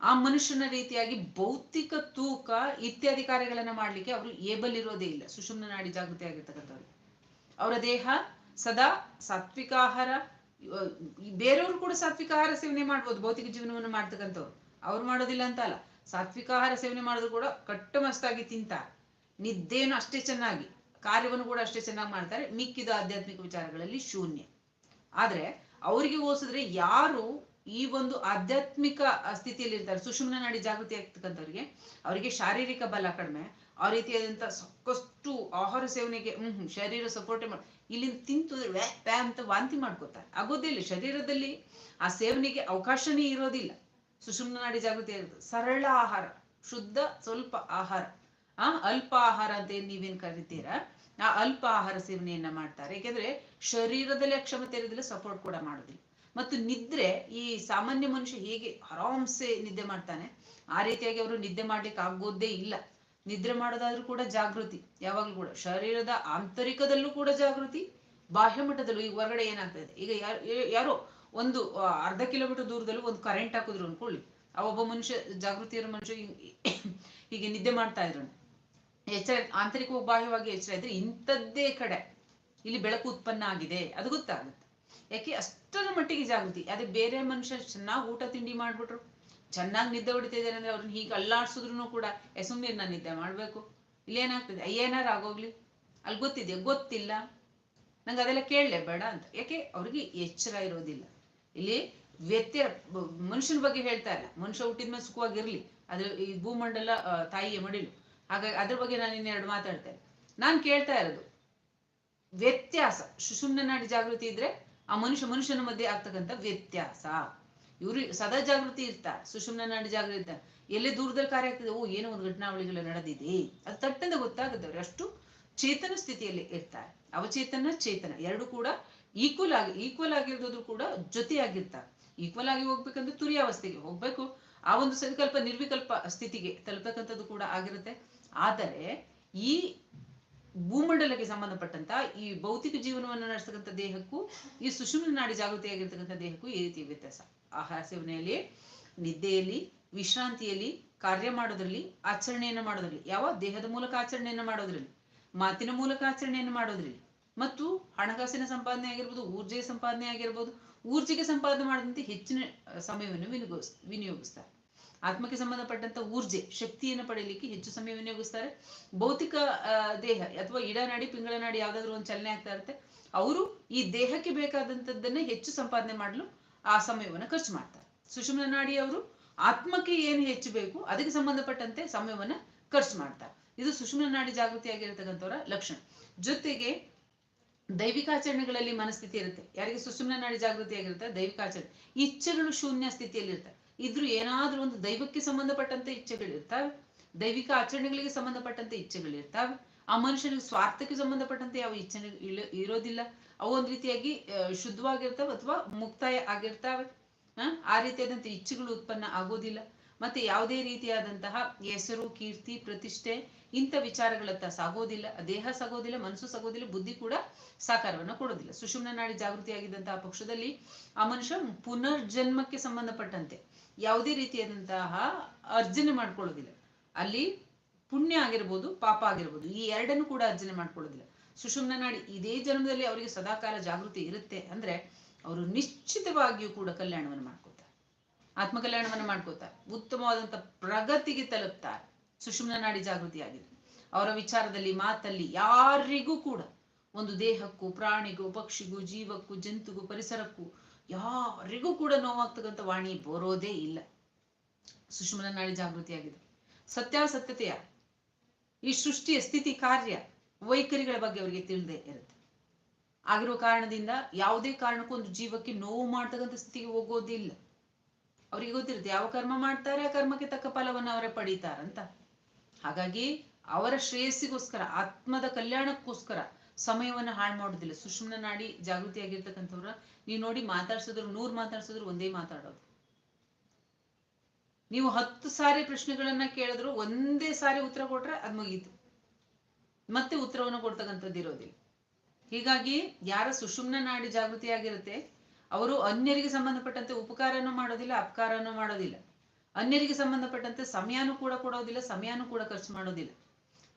ಆ ಮನುಷ್ಯನ ರೀತಿಯಾಗಿ ಭೌತಿಕ ತೂಕ ಇತ್ಯಾದಿ ಕಾರ್ಯಗಳನ್ನ ಮಾಡ್ಲಿಕ್ಕೆ ಅವರು ಏಬಲ್ ಇರೋದೇ ಇಲ್ಲ. ಸುಷುಮ್ನ ನಾಡಿ ಜಾಗೃತಿ ಆಗಿರ್ತಕ್ಕಂಥವ್ರು. ಅವರ ದೇಹ ಸದಾ ಸಾತ್ವಿಕ ಆಹಾರ ಬೇರೆಯವರು ಕೂಡ ಸಾತ್ವಿಕ ಆಹಾರ ಸೇವನೆ ಮಾಡ್ಬೋದು, ಭೌತಿಕ ಜೀವನವನ್ನು ಮಾಡ್ತಕ್ಕಂಥವ್ರು. ಅವ್ರು ಮಾಡೋದಿಲ್ಲ ಅಂತ ಅಲ್ಲ. ಸಾತ್ವಿಕ ಆಹಾರ ಸೇವನೆ ಮಾಡಿದ್ರು ಕೂಡ ಕಟ್ಟುಮಸ್ತಾಗಿ ತಿಂತಾರೆ. ನಿದ್ದೆಯನ್ನು ಅಷ್ಟೇ ಚೆನ್ನಾಗಿ, ಕಾರ್ಯವನ್ನು ಕೂಡ ಅಷ್ಟೇ ಚೆನ್ನಾಗಿ ಮಾಡ್ತಾರೆ. ಮಿಕ್ಕಿದ ಆಧ್ಯಾತ್ಮಿಕ ವಿಚಾರಗಳಲ್ಲಿ ಶೂನ್ಯ. ಆದ್ರೆ ಅವರಿಗೆ ಹೋಲಿಸಿದ್ರೆ ಯಾರು ಈ ಒಂದು ಆಧ್ಯಾತ್ಮಿಕ ಸ್ಥಿತಿಯಲ್ಲಿ ಇರ್ತಾರೆ. ಸುಷುಮ್ನ ನಾಡಿ ಜಾಗೃತಿ ಆಗ್ತಕ್ಕಂಥವ್ರಿಗೆ, ಅವರಿಗೆ ಶಾರೀರಿಕ ಬಲ ಕಡಿಮೆ, ಆ ರೀತಿಯಾದಂತ ಸಾಕಷ್ಟು ಆಹಾರ ಸೇವನೆಗೆ, ಹ್ಮ್ ಶರೀರ ಸಪೋರ್ಟೆ ಮಾಡಿ, ಇಲ್ಲಿಂದ ತಿಂತು ಅಂತ ವಾಂತಿ ಮಾಡ್ಕೋತಾರೆ. ಆಗೋದೇ ಇಲ್ಲ. ಶರೀರದಲ್ಲಿ ಆ ಸೇವನೆಗೆ ಅವಕಾಶನೇ ಇರೋದಿಲ್ಲ. ಸುಷುಮ್ನ ನಾಡಿ ಜಾಗೃತಿ ಇರುತ್ತೆ ಸರಳ ಆಹಾರ, ಶುದ್ಧ ಸ್ವಲ್ಪ ಆಹಾರ. ಆ, ಅಲ್ಪ ಆಹಾರ ಅಂತ ಏನ್ ನೀವೇನ್ ಕರಿತೀರಾ? ಆ ಅಲ್ಪ ಆಹಾರ ಸೇವನೆಯನ್ನ ಮಾಡ್ತಾರೆ. ಯಾಕೆಂದ್ರೆ ಶರೀರದಲ್ಲಿ ಅಕ್ಷಮತೆ ಇರೋದಿಲ್ಲ ಸಪೋರ್ಟ್ ಕೂಡ ಮಾಡೋದಿಲ್ಲ. ಮತ್ತು ನಿದ್ರೆ ಈ ಸಾಮಾನ್ಯ ಮನುಷ್ಯ ಹೇಗೆ ಆರಾಮ್ಸೆ ನಿದ್ದೆ ಮಾಡ್ತಾನೆ, ಆ ರೀತಿಯಾಗಿ ಅವರು ನಿದ್ದೆ ಮಾಡ್ಲಿಕ್ಕೆ ಆಗೋದೇ ಇಲ್ಲ. ನಿದ್ರೆ ಮಾಡೋದಾದ್ರೂ ಕೂಡ ಜಾಗೃತಿ, ಯಾವಾಗ್ಲೂ ಕೂಡ ಶರೀರದ ಆಂತರಿಕದಲ್ಲೂ ಕೂಡ ಜಾಗೃತಿ, ಬಾಹ್ಯ ಮಟ್ಟದಲ್ಲೂ ಈಗ ಹೊರಗಡೆ ಇದೆ? ಈಗ ಯಾರೋ ಒಂದು ಅರ್ಧ ಕಿಲೋಮೀಟರ್ ದೂರದಲ್ಲೂ ಒಂದು ಕರೆಂಟ್ ಹಾಕಿದ್ರು ಅನ್ಕೊಳ್ಳಿ. ಆ ಒಬ್ಬ ಮನುಷ್ಯ ಜಾಗೃತಿ ಇರೋ ಮನುಷ್ಯ ಹೀಗೆ ನಿದ್ದೆ ಮಾಡ್ತಾ ಇದ್ರು ಎಚ್ಚರ, ಆಂತರಿಕವಾಗಿ ಬಾಹ್ಯವಾಗಿ ಎಚ್ಚರ ಇದ್ರೆ ಇಂಥದ್ದೇ ಕಡೆ, ಇಲ್ಲಿ ಬೆಳಕು ಉತ್ಪನ್ನ ಆಗಿದೆ. ಅದು ಗೊತ್ತಾಗುತ್ತೆ. ಯಾಕೆ ಅಷ್ಟರ ಮಟ್ಟಿಗೆ ಜಾಗೃತಿ ಅದೇ ಬೇರೆ ಮನುಷ್ಯ ಚೆನ್ನಾಗಿ ಊಟ ತಿಂಡಿ ಮಾಡ್ಬಿಟ್ರು, ಚೆನ್ನಾಗಿ ನಿದ್ದೆ ಹೊಡಿತಾ ಇದ್ದಾರೆ ಅಂದ್ರೆ ಅವ್ರನ್ನ ಹೀಗೆ ಅಲ್ಲಾಡ್ಸಿದ್ರು ಕೂಡ ಸುಮ್ಮನೆ ನಾನು ನಿದ್ದೆ ಮಾಡ್ಬೇಕು. ಇಲ್ಲೇನಾಗ್ತದೆ ಏನಾರು ಆಗೋಗ್ಲಿ. ಅಲ್ಲಿ ಗೊತ್ತಿದೆಯಾ? ಗೊತ್ತಿಲ್ಲ. ನಂಗೆ ಅದೆಲ್ಲ ಕೇಳಲೇ ಬೇಡ ಅಂತ. ಯಾಕೆ? ಅವ್ರಿಗೆ ಎಚ್ಚರ ಇರೋದಿಲ್ಲ. ಇಲ್ಲಿ ವ್ಯತ್ಯ, ಮನುಷ್ಯನ ಬಗ್ಗೆ ಹೇಳ್ತಾ ಇಲ್ಲ. ಮನುಷ್ಯ ಹುಟ್ಟಿದ ಮೇಲೆ ಸುಖವಾಗಿರ್ಲಿ. ಅದ್ರ ಈ ಭೂಮಂಡಲ ತಾಯಿಯ ಮಡಿಲು ಹಾಗಾಗಿ ಅದ್ರ ಬಗ್ಗೆ ನಾನು ಇನ್ನೆರಡು ಮಾತಾಡ್ತೇನೆ. ನಾನು ಕೇಳ್ತಾ ಇರೋದು, ವ್ಯತ್ಯಾಸ. ಸುಷುಮ್ನ ನಾಡಿ ಜಾಗೃತಿ ಇದ್ರೆ ಆ ಮನುಷ್ಯ ಮನುಷ್ಯನ ಮಧ್ಯೆ ಆಗ್ತಕ್ಕಂಥ ವ್ಯತ್ಯಾಸ. ಇವರು ಸದಾ ಜಾಗೃತಿ ಇರ್ತಾರೆ, ಸುಷುಮ್ನ ನಾಡಿ ಜಾಗೃತಿ ಇರ್ತಾರೆ. ಎಲ್ಲೇ ದೂರದಲ್ಲಿ ಕಾರ್ಯ ಆಗ್ತದೆ, ಓ, ಏನೋ ಒಂದು ಘಟನಾವಳಿಗಳು ನಡೆದಿದೆ. ಅದು ತಟ್ಟಂದ ಗೊತ್ತಾಗುತ್ತೆ ಅವ್ರು ಅಷ್ಟು ಚೇತನ ಸ್ಥಿತಿಯಲ್ಲಿ ಇರ್ತಾರೆ. ಅವಚೇತನ, ಚೇತನ. ಎರಡು ಕೂಡ ಈಕ್ವಲ್ ಆಗಿ ಈಕ್ವಲ್ ಆಗಿರೋದು ಕೂಡ ಜೊತೆಯಾಗಿರ್ತಾರೆ. ಈಕ್ವಲ್ ಆಗಿ ಹೋಗ್ಬೇಕಂದ್ರೆ ತುರಿಯಾವಸ್ಥೆಗೆ ಹೋಗ್ಬೇಕು. ಆ ಒಂದು ಸಂಕಲ್ಪ ನಿರ್ವಿಕಲ್ಪ ಸ್ಥಿತಿಗೆ ತಲುಪತಕ್ಕಂಥದ್ದು ಕೂಡ ಆಗಿರುತ್ತೆ. ಆದರೆ ಈ ಭೂಮಂಡಲಕ್ಕೆ ಸಂಬಂಧಪಟ್ಟಂತ ಈ ಭೌತಿಕ ಜೀವನವನ್ನು ನಡೆಸ್ತಕ್ಕಂಥ ದೇಹಕ್ಕೂ, ಈ ಸುಷುಮ್ನ ನಾಡಿ ಜಾಗೃತಿಯಾಗಿರ್ತಕ್ಕಂಥ ದೇಹಕ್ಕೂ ಈ ರೀತಿ ವ್ಯತ್ಯಾಸ. ಆಹಾರ ಸೇವನೆಯಲ್ಲಿ, ನಿದ್ದೆಯಲ್ಲಿ, ವಿಶ್ರಾಂತಿಯಲ್ಲಿ, ಕಾರ್ಯ ಮಾಡೋದ್ರಲ್ಲಿ, ಆಚರಣೆಯನ್ನು ಮಾಡೋದ್ರಲ್ಲಿ, ಯಾವ ದೇಹದ ಮೂಲಕ ಆಚರಣೆಯನ್ನು ಮಾಡೋದ್ರಲ್ಲಿ, ಮಾತಿನ ಮೂಲಕ ಆಚರಣೆಯನ್ನು ಮಾಡೋದ್ರಲ್ಲಿ, ಮತ್ತು ಹಣಕಾಸಿನ ಸಂಪಾದನೆ ಆಗಿರ್ಬೋದು, ಊರ್ಜೆಯ ಸಂಪಾದನೆ ಆಗಿರ್ಬೋದು, ಊರ್ಜೆಗೆ ಸಂಪಾದನೆ ಮಾಡಿದಂತೆ ಹೆಚ್ಚಿನ ಸಮಯವನ್ನು ವಿನಿಯೋಗಿಸ್ ವಿನಿಯೋಗಿಸ್ತಾರೆ. ಆತ್ಮಕ್ಕೆ ಸಂಬಂಧಪಟ್ಟಂತ ಊರ್ಜೆ, ಶಕ್ತಿಯನ್ನು ಪಡೆಯಲಿಕ್ಕೆ ಹೆಚ್ಚು ಸಮಯ ವಿನಿಯೋಗಿಸ್ತಾರೆ. ಭೌತಿಕ ದೇಹ ಅಥವಾ ಇಡನಾಡಿ ಪಿಂಗಳನಾಡಿ ಯಾವ್ದಾದ್ರು ಒಂದು ಚಲನೆ ಆಗ್ತಾ ಇರುತ್ತೆ. ಅವರು ಈ ದೇಹಕ್ಕೆ ಬೇಕಾದಂತದ್ದನ್ನ ಹೆಚ್ಚು ಸಂಪಾದನೆ ಮಾಡಲು ಆ ಸಮಯವನ್ನು ಖರ್ಚು ಮಾಡ್ತಾರೆ. ಸುಷುಮ್ನ ನಾಡಿ ಅವರು ಆತ್ಮಕ್ಕೆ ಏನು ಹೆಚ್ಚು ಬೇಕು, ಅದಕ್ಕೆ ಸಂಬಂಧಪಟ್ಟಂತೆ ಸಮಯವನ್ನ ಖರ್ಚು ಮಾಡ್ತಾರೆ. ಇದು ಸುಷುಮ್ನ ನಾಡಿ ಜಾಗೃತಿಯಾಗಿರ್ತಕ್ಕಂಥವರ ಲಕ್ಷಣ. ಜೊತೆಗೆ ದೈವಿಕಾಚರಣೆಗಳಲ್ಲಿ ಮನಸ್ಥಿತಿ ಇರುತ್ತೆ. ಯಾರಿಗೆ ಸುಷುಮ್ನ ನಾಡಿ ಜಾಗೃತಿ ಆಗಿರುತ್ತೆ? ದೈವಿಕಾಚರಣೆ ಇಚ್ಛೆಗಳು ಶೂನ್ಯ ಸ್ಥಿತಿಯಲ್ಲಿ ಇರ್ತವೆ ಇದ್ರೂ ಏನಾದ್ರೂ ಒಂದು ದೈವಕ್ಕೆ ಸಂಬಂಧಪಟ್ಟಂತೆ ಇಚ್ಛೆಗಳಿರ್ತಾವೆ ದೈವಿಕ ಆಚರಣೆಗಳಿಗೆ ಸಂಬಂಧಪಟ್ಟಂತೆ ಇಚ್ಛೆಗಳಿರ್ತಾವೆ ಆ ಮನುಷ್ಯನಿಗೆ ಸ್ವಾರ್ಥಕ್ಕೆ ಸಂಬಂಧಪಟ್ಟಂತೆ ಯಾವ ಇಚ್ಛೆ ಇರೋದಿಲ್ಲ. ಅವು ಒಂದ್ ರೀತಿಯಾಗಿ ಶುದ್ಧವಾಗಿರ್ತಾವೆ ಅಥವಾ ಮುಕ್ತಾಯ ಆಗಿರ್ತಾವೆ. ಆ ರೀತಿಯಾದಂತಹ ಇಚ್ಛೆಗಳು ಉತ್ಪನ್ನ ಆಗೋದಿಲ್ಲ. ಮತ್ತೆ ಯಾವುದೇ ರೀತಿಯಾದಂತಹ ಹೆಸರು, ಕೀರ್ತಿ, ಪ್ರತಿಷ್ಠೆ ಇಂಥ ವಿಚಾರಗಳತ್ತ ಸಾಗೋದಿಲ್ಲ. ದೇಹ ಸಾಗೋದಿಲ್ಲ, ಮನಸ್ಸು ಸಾಗೋದಿಲ್ಲ, ಬುದ್ಧಿ ಕೂಡ ಸಾಕಾರವನ್ನ ಕೊಡೋದಿಲ್ಲ. ಸುಷುಮ್ನ ನಾಡಿ ಜಾಗೃತಿಯಾಗಿದ್ದಂತಹ ಪಕ್ಷದಲ್ಲಿ ಆ ಮನುಷ್ಯ ಪುನರ್ಜನ್ಮಕ್ಕೆ ಸಂಬಂಧಪಟ್ಟಂತೆ. ಯಾವುದೇ ರೀತಿಯಾದಂತಹ ಅರ್ಜನೆ ಮಾಡ್ಕೊಳ್ಳೋದಿಲ್ಲ. ಅಲ್ಲಿ ಪುಣ್ಯ ಆಗಿರ್ಬೋದು, ಪಾಪ ಆಗಿರ್ಬೋದು, ಈ ಎರಡನ್ನು ಕೂಡ ಅರ್ಜನೆ ಮಾಡ್ಕೊಳ್ಳೋದಿಲ್ಲ. ಸುಷುಮ್ನ ನಾಡಿ ಇದೇ ಜನ್ಮದಲ್ಲಿ ಅವರಿಗೆ ಸದಾಕಾಲ ಜಾಗೃತಿ ಇರುತ್ತೆ ಅಂದ್ರೆ ಅವರು ನಿಶ್ಚಿತವಾಗಿಯೂ ಕೂಡ ಕಲ್ಯಾಣವನ್ನು ಮಾಡ್ಕೋತಾರೆ ಆತ್ಮಕಲ್ಯಾಣವನ್ನು ಮಾಡ್ಕೋತಾರೆ ಉತ್ತಮವಾದಂತ ಪ್ರಗತಿಗೆ ತಲುಪ್ತಾರೆ. ಸುಷುಮ್ನ ನಾಡಿ ಜಾಗೃತಿಯಾಗಿದೆ. ಅವರ ವಿಚಾರದಲ್ಲಿ, ಮಾತಲ್ಲಿ ಯಾರಿಗೂ ಕೂಡ ಒಂದು ದೇಹಕ್ಕೂ, ಪ್ರಾಣಿಗೂ, ಪಕ್ಷಿಗೂ, ಜೀವಕ್ಕೂ, ಜಂತುಗೂ, ಪರಿಸರಕ್ಕೂ ಯಾರಿಗೂ ಕೂಡ ನೋವಾಗ್ತಕ್ಕಂಥ ವಾಣಿ ಬರೋದೇ ಇಲ್ಲ. ಸುಷ್ಮನ ನಾಡಿ ಜಾಗೃತಿಯಾಗಿದೆ. ಸತ್ಯಾಸತ್ಯತೆಯ ಈ ಸೃಷ್ಟಿಯ ಸ್ಥಿತಿ ಕಾರ್ಯ ವೈಖರಿಗಳ ಬಗ್ಗೆ ಅವರಿಗೆ ತಿಳಿದೇ ಇರುತ್ತೆ. ಆಗಿರುವ ಕಾರಣದಿಂದ ಯಾವುದೇ ಕಾರಣಕ್ಕೂ ಒಂದು ಜೀವಕ್ಕೆ ನೋವು ಮಾಡ್ತಕ್ಕಂಥ ಸ್ಥಿತಿಗೆ ಹೋಗೋದಿಲ್ಲ ಅವರಿಗೆ ಗೊತ್ತಿರುತ್ತೆ, ಯಾವ ಕರ್ಮ ಮಾಡ್ತಾರೆ, ಆ ಕರ್ಮಕ್ಕೆ ತಕ್ಕ ಫಲವನ್ನು ಅವರೇ ಪಡೀತಾರಂತ. ಹಾಗಾಗಿ ಅವರ ಶ್ರೇಯಸ್ಸಿಗೋಸ್ಕರ, ಆತ್ಮದ ಕಲ್ಯಾಣಕ್ಕೋಸ್ಕರ ಸಮಯವನ್ನ ಹಾಳು ಮಾಡೋದಿಲ್ಲ ಸುಷುಮ್ನ ನಾಡಿ ಜಾಗೃತಿಯಾಗಿರ್ತಕ್ಕಂಥವ್ರ, ನೀವು ನೋಡಿ ಮಾತಾಡ್ಸಿದ್ರು ನೂರ್ ಮಾತಾಡ್ಸಿದ್ರು ಒಂದೇ ಮಾತಾಡೋದು. ನೀವು ಹತ್ತು ಸಾರಿ ಪ್ರಶ್ನೆಗಳನ್ನ ಕೇಳಿದ್ರು ಒಂದೇ ಸಾರಿ ಉತ್ತರ ಕೊಟ್ರೆ ಅದ್ ಮುಗೀತು. ಮತ್ತೆ ಉತ್ತರವನ್ನು ಕೊಡ್ತಕ್ಕಂಥದ್ದು ಇರೋದಿಲ್ಲ. ಹೀಗಾಗಿ ಯಾರ ಸುಷುಮ್ನ ನಾಡಿ ಜಾಗೃತಿಯಾಗಿರುತ್ತೆ, ಅವರು ಅನ್ಯರಿಗೆ ಸಂಬಂಧಪಟ್ಟಂತೆ ಉಪಕಾರನೂ ಮಾಡೋದಿಲ್ಲ, ಅಪಕಾರನೂ ಮಾಡೋದಿಲ್ಲ. ಅನ್ಯರಿಗೆ ಸಂಬಂಧಪಟ್ಟಂತೆ ಸಮಯನೂ ಕೂಡ ಕೊಡೋದಿಲ್ಲ, ಸಮಯನೂ ಕೂಡ ಖರ್ಚು ಮಾಡೋದಿಲ್ಲ.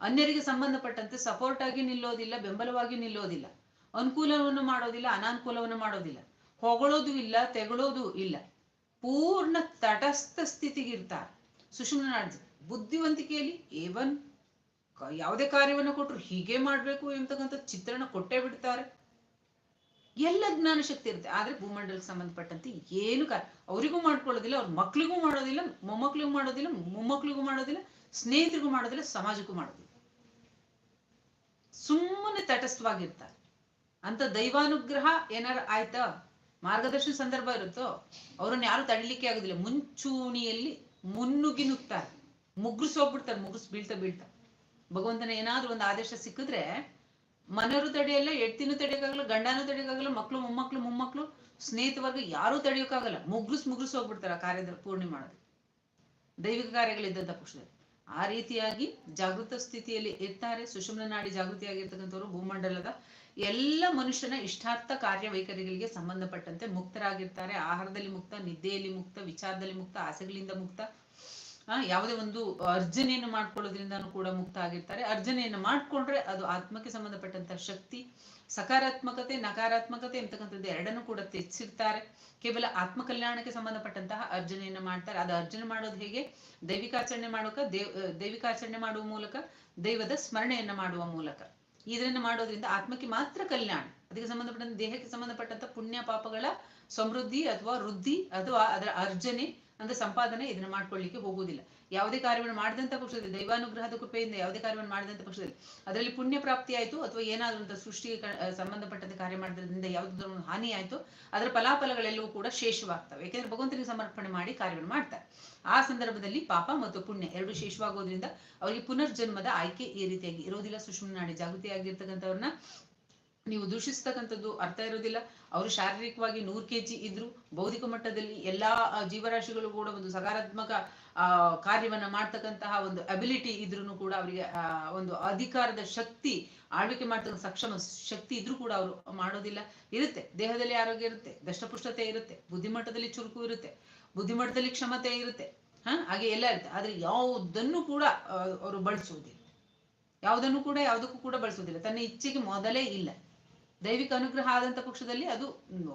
ಅನ್ಯರಿಗೆ ಸಂಬಂಧಪಟ್ಟಂತೆ ಸಪೋರ್ಟ್ ಆಗಿ ನಿಲ್ಲೋದಿಲ್ಲ, ಬೆಂಬಲವಾಗಿ ನಿಲ್ಲೋದಿಲ್ಲ. ಅನುಕೂಲವನ್ನು ಮಾಡೋದಿಲ್ಲ, ಅನಾನುಕೂಲವನ್ನು ಮಾಡೋದಿಲ್ಲ. ಹೊಗಳೋದು ಇಲ್ಲ, ತೆಗಳೋದು ಇಲ್ಲ. ಪೂರ್ಣ ತಟಸ್ಥ ಸ್ಥಿತಿಗಿರ್ತಾರೆ ಇರ್ತಾರೆ. ಬುದ್ಧಿವಂತಿಕೆಯಲ್ಲಿ ಏವನ್ ಯಾವುದೇ ಕಾರ್ಯವನ್ನು ಕೊಟ್ಟರು ಹೀಗೆ ಮಾಡಬೇಕು ಎಂತಕ್ಕಂಥ ಚಿತ್ರಣ ಕೊಟ್ಟೇ ಬಿಡ್ತಾರೆ. ಎಲ್ಲ ಜ್ಞಾನ ಶಕ್ತಿ ಇರುತ್ತೆ. ಆದ್ರೆ ಭೂಮಂಡಲಕ್ಕೆ ಸಂಬಂಧಪಟ್ಟಂತೆ ಏನು ಕ, ಅವರಿಗೂ ಮಾಡ್ಕೊಳ್ಳೋದಿಲ್ಲ, ಅವ್ರ ಮಕ್ಳಿಗೂ ಮಾಡೋದಿಲ್ಲ, ಮೊಮ್ಮಕ್ಳಿಗೂ ಮಾಡೋದಿಲ್ಲ ಮೊಮ್ಮಕ್ಳಿಗೂ ಮಾಡೋದಿಲ್ಲ, ಸ್ನೇಹಿತರಿಗೂ ಮಾಡೋದಿಲ್ಲ, ಸಮಾಜಕ್ಕೂ ಮಾಡೋದಿಲ್ಲ. ಸುಮ್ಮನೆ ತಟಸ್ಥವಾಗಿರ್ತಾರೆ. ಅಂತ ದೈವಾನುಗ್ರಹ ಏನಾರು ಆಯ್ತಾ? ಮಾರ್ಗದರ್ಶನ ಸಂದರ್ಭ ಇರುತ್ತೋ, ಅವ್ರನ್ನ ಯಾರು ತಡಿಲಿಕ್ಕೆ ಆಗೋದಿಲ್ಲ. ಮುಂಚೂಣಿಯಲ್ಲಿ ಮುನ್ನುಗ್ಗಿ ನುಗ್ತಾರೆ ಮುಗ್ರಿಸ್ ಹೋಗ್ಬಿಡ್ತಾರೆ ಮುಗ್ರಿಸ್ ಬೀಳ್ತಾ ಬೀಳ್ತಾ. ಭಗವಂತನ ಏನಾದ್ರೂ ಒಂದು ಆದೇಶ ಸಿಕ್ಕಿದ್ರೆ, ಮನೆಯವರು ತಡೆಯಲ್ಲ ಎಡ್ತಿನೂ ತಡೆಯೋಕ್ಕಾಗಲ್ಲ, ಗಂಡನೂ ತಡೆಯೋಕ್ಕಾಗಲ್ಲ ಮಕ್ಕಳು ಮೊಮ್ಮಕ್ಳು ಮೊಮ್ಮಕ್ಳು ಸ್ನೇಹಿತವಾಗ ಯಾರೂ ತಡೆಯೋಕ್ಕಾಗಲ್ಲ. ಮುಗ್ರಿಸ್ ಮುಗ್ರಿಸ್ ಹೋಗ್ಬಿಡ್ತಾರೆ ಆ ಕಾರ್ಯದ ಪೂರ್ಣಿ ಮಾಡೋದು ದೈವಿಕ ಕಾರ್ಯಗಳಿದ್ದಂಥ ಪಕ್ಷದಲ್ಲಿ ಆ ರೀತಿಯಾಗಿ ಜಾಗೃತ ಸ್ಥಿತಿಯಲ್ಲಿ ಇರ್ತಾರೆ. ಸುಷುಮ್ನ ನಾಡಿ ಜಾಗೃತಿಯಾಗಿರ್ತಕ್ಕಂಥವ್ರು ಭೂಮಂಡಲದ ಎಲ್ಲ ಮನುಷ್ಯನ ಇಷ್ಟಾರ್ಥ ಕಾರ್ಯ ವೈಖರಿಗಳಿಗೆ ಸಂಬಂಧಪಟ್ಟಂತೆ ಮುಕ್ತರಾಗಿರ್ತಾರೆ. ಆಹಾರದಲ್ಲಿ ಮುಕ್ತ, ನಿದ್ದೆಯಲ್ಲಿ ಮುಕ್ತ, ವಿಚಾರದಲ್ಲಿ ಮುಕ್ತ, ಆಸೆಗಳಿಂದ ಮುಕ್ತ ಯಾವುದೇ ಒಂದು ಅರ್ಜನೆಯನ್ನು ಮಾಡ್ಕೊಳ್ಳೋದ್ರಿಂದನೂ ಕೂಡ ಮುಕ್ತ ಆಗಿರ್ತಾರೆ ಅರ್ಜನೆಯನ್ನು ಮಾಡ್ಕೊಂಡ್ರೆ ಅದು ಆತ್ಮಕ್ಕೆ ಸಂಬಂಧಪಟ್ಟಂತ ಶಕ್ತಿ, ಸಕಾರಾತ್ಮಕತೆ, ನಕಾರಾತ್ಮಕತೆ ಅಂತಕ್ಕಂಥದ್ದು ಎರಡನ್ನೂ ಕೂಡ ತೆಚ್ಚಿರ್ತಾರೆ ಕೇವಲ ಆತ್ಮ ಕಲ್ಯಾಣಕ್ಕೆ ಸಂಬಂಧಪಟ್ಟಂತಹ ಅರ್ಜನೆಯನ್ನು ಮಾಡ್ತಾರೆ. ಅದು ಅರ್ಜನೆ ಮಾಡೋದು ಹೇಗೆ? ದೈವಿಕಾಚರಣೆ ಮಾಡೋಕ, ದೇವ್, ದೈವಿಕಾಚರಣೆ ಮಾಡುವ ಮೂಲಕ, ದೈವದ ಸ್ಮರಣೆಯನ್ನ ಮಾಡುವ ಮೂಲಕ. ಇದನ್ನ ಮಾಡೋದ್ರಿಂದ ಆತ್ಮಕ್ಕೆ ಮಾತ್ರ ಕಲ್ಯಾಣ, ಅದಕ್ಕೆ ಸಂಬಂಧಪಟ್ಟಂತ ದೇಹಕ್ಕೆ ಸಂಬಂಧಪಟ್ಟಂತ ಪುಣ್ಯ ಪಾಪಗಳ ಸಮೃದ್ಧಿ ಅಥವಾ ವೃದ್ಧಿ ಅಥವಾ ಅದರ ಅರ್ಜನೆ ಅಂದ್ರೆ ಸಂಪಾದನೆ ಇದನ್ನ ಮಾಡ್ಕೊಳ್ಳಿಕ್ಕೆ ಹೋಗುವುದಿಲ್ಲ. ಯಾವುದೇ ಕಾರ್ಯವನ್ನು ಮಾಡಿದಂತ ಪಕ್ಷದಲ್ಲಿ, ದೈವಾನುಗ್ರಹದ ಕೃಪೆಯಿಂದ ಯಾವುದೇ ಕಾರ್ಯವನ್ನು ಮಾಡಿದಂತ ಪಕ್ಷದಲ್ಲಿ, ಅದರಲ್ಲಿ ಪುಣ್ಯ ಪ್ರಾಪ್ತಿ ಆಯ್ತು ಅಥವಾ ಏನಾದ್ರೂ ಅಂತ ಸೃಷ್ಟಿಗೆ ಸಂಬಂಧಪಟ್ಟಂತ ಕಾರ್ಯ ಮಾಡೋದ್ರಿಂದ ಯಾವುದಾದ್ರೂ ಹಾನಿ ಆಯಿತು, ಅದರ ಫಲಾಫಲಗಳೆಲ್ಲವೂ ಕೂಡ ಶೇಷವಾಗ್ತವೆ. ಯಾಕೆಂದ್ರೆ ಭಗವಂತನಿಗೆ ಸಮರ್ಪಣೆ ಮಾಡಿ ಕಾರ್ಯವನ್ನು ಮಾಡ್ತಾರೆ. ಆ ಸಂದರ್ಭದಲ್ಲಿ ಪಾಪ ಮತ್ತು ಪುಣ್ಯ ಎರಡು ಶೇಷವಾಗೋದ್ರಿಂದ ಅವರಿಗೆ ಪುನರ್ಜನ್ಮದ ಆಯ್ಕೆ ಈ ರೀತಿಯಾಗಿ ಇರೋದಿಲ್ಲ. ಸುಷುಮ್ನ ನಾಡಿ ಜಾಗೃತಿಯಾಗಿರ್ತಕ್ಕಂಥವ್ರನ್ನ ನೀವು ದೂಷಿಸ್ತಕ್ಕಂಥದ್ದು ಅರ್ಥ ಇರೋದಿಲ್ಲ. ಅವರು ಶಾರೀರಿಕವಾಗಿ ನೂರು ಕೆ ಜಿ ಇದ್ರು ಬೌದ್ಧಿಕ ಮಟ್ಟದಲ್ಲಿ ಎಲ್ಲಾ ಜೀವರಾಶಿಗಳು ಕೂಡ ಒಂದು ಸಕಾರಾತ್ಮಕ, ಆ, ಕಾರ್ಯವನ್ನ ಮಾಡ್ತಕ್ಕಂತಹ ಒಂದು ಅಬಿಲಿಟಿ ಇದ್ರೂ ಕೂಡ ಅವರಿಗೆ ಒಂದು ಅಧಿಕಾರದ ಶಕ್ತಿ, ಆಳ್ವಿಕೆ ಮಾಡ್ತಕ್ಕಂಥ ಸಕ್ಷಮ ಶಕ್ತಿ ಇದ್ರೂ ಕೂಡ ಅವರು ಮಾಡೋದಿಲ್ಲ. ಇರುತ್ತೆ. ದೇಹದಲ್ಲಿ ಆರೋಗ್ಯ ಇರುತ್ತೆ. ದಷ್ಟಪುಷ್ಟತೆ ಇರುತ್ತೆ. ಬುದ್ಧಿಮಟ್ಟದಲ್ಲಿ ಚುರುಕು ಇರುತ್ತೆ. ಬುದ್ಧಿಮಟ್ಟದಲ್ಲಿ ಕ್ಷಮತೆ ಇರುತ್ತೆ. ಹ, ಹಾಗೆ ಎಲ್ಲ ಇರುತ್ತೆ. ಆದ್ರೆ ಯಾವುದನ್ನು ಕೂಡ ಅವರು ಬಳಸುವುದಿಲ್ಲ. ಯಾವುದನ್ನು ಕೂಡ ಯಾವುದಕ್ಕೂ ಕೂಡ ಬಳಸುವುದಿಲ್ಲ. ತನ್ನ ಇಚ್ಛೆಗೆ ಮೊದಲೇ ಇಲ್ಲ. ದೈವಿಕ ಅನುಗ್ರಹ ಆದಂತ ಪಕ್ಷದಲ್ಲಿ ಅದು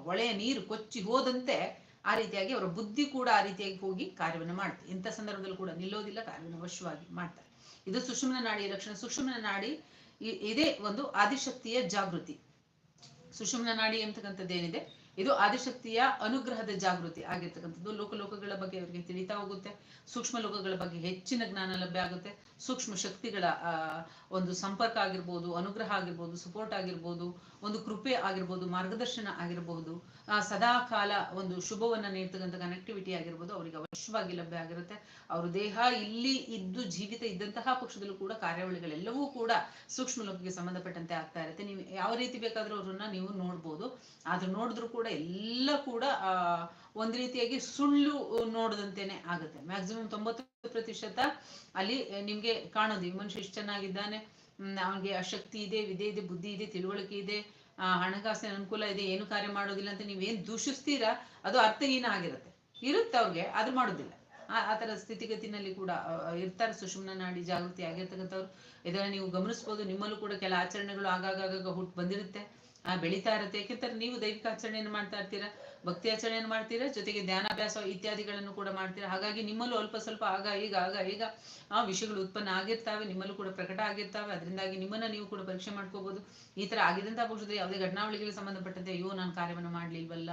ಹೊಳೆಯ ನೀರು ಕೊಚ್ಚಿ ಹೋದಂತೆ ಆ ರೀತಿಯಾಗಿ ಅವರ ಬುದ್ಧಿ ಕೂಡ ಆ ರೀತಿಯಾಗಿ ಹೋಗಿ ಕಾರ್ಯವನ್ನು ಮಾಡುತ್ತೆ ಇಂಥ ಸಂದರ್ಭದಲ್ಲಿ ಕೂಡ ನಿಲ್ಲೋದಿಲ್ಲ, ಕಾರ್ಯವನ್ನು ವಶವಾಗಿ ಮಾಡ್ತಾರೆ. ಇದು ಸುಷುಮ್ನ ನಾಡಿ ರಕ್ಷಣೆ. ಸುಷುಮ್ನ ನಾಡಿ ಇದೇ ಒಂದು ಆದಿಶಕ್ತಿಯ ಜಾಗೃತಿ. ಸುಷುಮ್ನ ನಾಡಿ ಎಂತಕ್ಕಂಥದ್ದು ಏನಿದೆ? ಇದು ಆದಿಶಕ್ತಿಯ ಅನುಗ್ರಹದ ಜಾಗೃತಿ ಆಗಿರ್ತಕ್ಕಂಥದ್ದು. ಲೋಕಲೋಕಗಳ ಬಗ್ಗೆ ಅವರಿಗೆ ತಿಳಿತಾ ಹೋಗುತ್ತೆ. ಸೂಕ್ಷ್ಮ ಲೋಕಗಳ ಬಗ್ಗೆ ಹೆಚ್ಚಿನ ಜ್ಞಾನ ಲಭ್ಯ ಆಗುತ್ತೆ. ಸೂಕ್ಷ್ಮ ಶಕ್ತಿಗಳ ಒಂದು ಸಂಪರ್ಕ ಆಗಿರ್ಬೋದು ಅನುಗ್ರಹ ಆಗಿರ್ಬೋದು ಸಪೋರ್ಟ್ ಆಗಿರ್ಬೋದು ಒಂದು ಕೃಪೆ ಆಗಿರ್ಬೋದು ಮಾರ್ಗದರ್ಶನ ಆಗಿರಬಹುದು ಆ, ಸದಾ ಕಾಲ ಒಂದು ಶುಭವನ್ನ ನೀಡ್ತಕ್ಕಂಥ ಕನೆಕ್ಟಿವಿಟಿ ಆಗಿರ್ಬೋದು ಅವರಿಗೆ ಅವಶ್ಯವಾಗಿ ಲಭ್ಯ ಆಗಿರುತ್ತೆ. ಅವರು ದೇಹ ಇಲ್ಲಿ ಇದ್ದು ಜೀವಿತ ಇದ್ದಂತಹ ಪಕ್ಷದಲ್ಲೂ ಕೂಡ ಕಾರ್ಯಾವಳಿಗಳೆಲ್ಲವೂ ಕೂಡ ಸೂಕ್ಷ್ಮ ಲೋಕಕ್ಕೆ ಸಂಬಂಧಪಟ್ಟಂತೆ ಆಗ್ತಾ ಇರುತ್ತೆ. ನೀವು ಯಾವ ರೀತಿ ಬೇಕಾದ್ರೂ ಅವ್ರನ್ನ ನೀವು ನೋಡ್ಬೋದು. ಆದ್ರೆ ನೋಡಿದ್ರು ಕೂಡ ಎಲ್ಲ ಕೂಡ ಒಂದ್ ರೀತಿಯಾಗಿ ಸುಳ್ಳು ನೋಡದಂತೇನೆ ಆಗುತ್ತೆ. ಮ್ಯಾಕ್ಸಿಮಮ್ ತೊಂಬತ್ತು ಪ್ರತಿಶತ ಅಲ್ಲಿ ನಿಮ್ಗೆ ಕಾಣೋದು. ಈ ಮನುಷ್ಯ ಎಷ್ಟು ಚೆನ್ನಾಗಿದ್ದಾನೆ ಅವನಿಗೆ ಆ ಶಕ್ತಿ ಇದೆ, ವಿದ್ಯೆ ಇದೆ, ಬುದ್ಧಿ ಇದೆ, ತಿಳುವಳಿಕೆ ಇದೆ ಹಣಕಾಸಿನ ಅನುಕೂಲ ಇದೆ, ಏನು ಕಾರ್ಯ ಮಾಡೋದಿಲ್ಲ ಅಂತ ನೀವೇನ್ ದೂಷಿಸ್ತೀರಾ, ಅದು ಅರ್ಥಹೀನ ಆಗಿರುತ್ತೆ. ಇರುತ್ತೆ ಅವ್ರಿಗೆ ಅದು ಮಾಡೋದಿಲ್ಲ. ಆ ಥರ ಸ್ಥಿತಿಗತಿನಲ್ಲಿ ಕೂಡ ಇರ್ತಾರೆ ಸುಷುಮ್ನ ನಾಡಿ ಜಾಗೃತಿ ಆಗಿರ್ತಕ್ಕಂಥವ್ರು. ಇದನ್ನ ನೀವು ಗಮನಿಸ್ಬೋದು, ನಿಮ್ಮಲ್ಲೂ ಕೂಡ ಕೆಲ ಆಚರಣೆಗಳು ಆಗಾಗ ಆಗಾಗ ಹುಟ್ಟು ಬಂದಿರುತ್ತೆ, ಆ, ಬೆಳೀತಾ ಇರುತ್ತೆ. ಯಾಕೆಂತಾರೆ ನೀವು ದೈವಿಕ ಆಚರಣೆಯನ್ನು ಮಾಡ್ತಾ ಇರ್ತೀರಾ ಭಕ್ತಿ ಆಚರಣೆಯನ್ನು ಮಾಡ್ತೀರಾ? ಜೊತೆಗೆ ಧ್ಯಾನಾಭ್ಯಾಸ ಇತ್ಯಾದಿಗಳನ್ನು ಕೂಡ ಮಾಡ್ತೀರಾ? ಹಾಗಾಗಿ ನಿಮ್ಮಲ್ಲೂ ಅಲ್ಪ ಸ್ವಲ್ಪ ಆಗ, ಈಗ ಆಗ, ಈಗ ಆ ವಿಷಯಗಳು ಉತ್ಪನ್ನ ಆಗಿರ್ತಾವೆ, ನಿಮ್ಮಲ್ಲೂ ಕೂಡ ಪ್ರಕಟ ಆಗಿರ್ತಾವೆ. ಅದರಿಂದಾಗಿ ನಿಮ್ಮನ್ನ ನೀವು ಕೂಡ ಪರೀಕ್ಷೆ ಮಾಡ್ಕೋಬಹುದು ಈ ತರ ಆಗಿದಂತ ಪಕ್ಷದಲ್ಲಿ ಯಾವುದೇ ಘಟನಾವಳಿಗಳಿಗೆ ಸಂಬಂಧಪಟ್ಟಂತೆ, ಅಯ್ಯೋ, ನಾನು ಕಾರ್ಯವನ್ನು ಮಾಡ್ಲಿಲ್ವಲ್ಲ?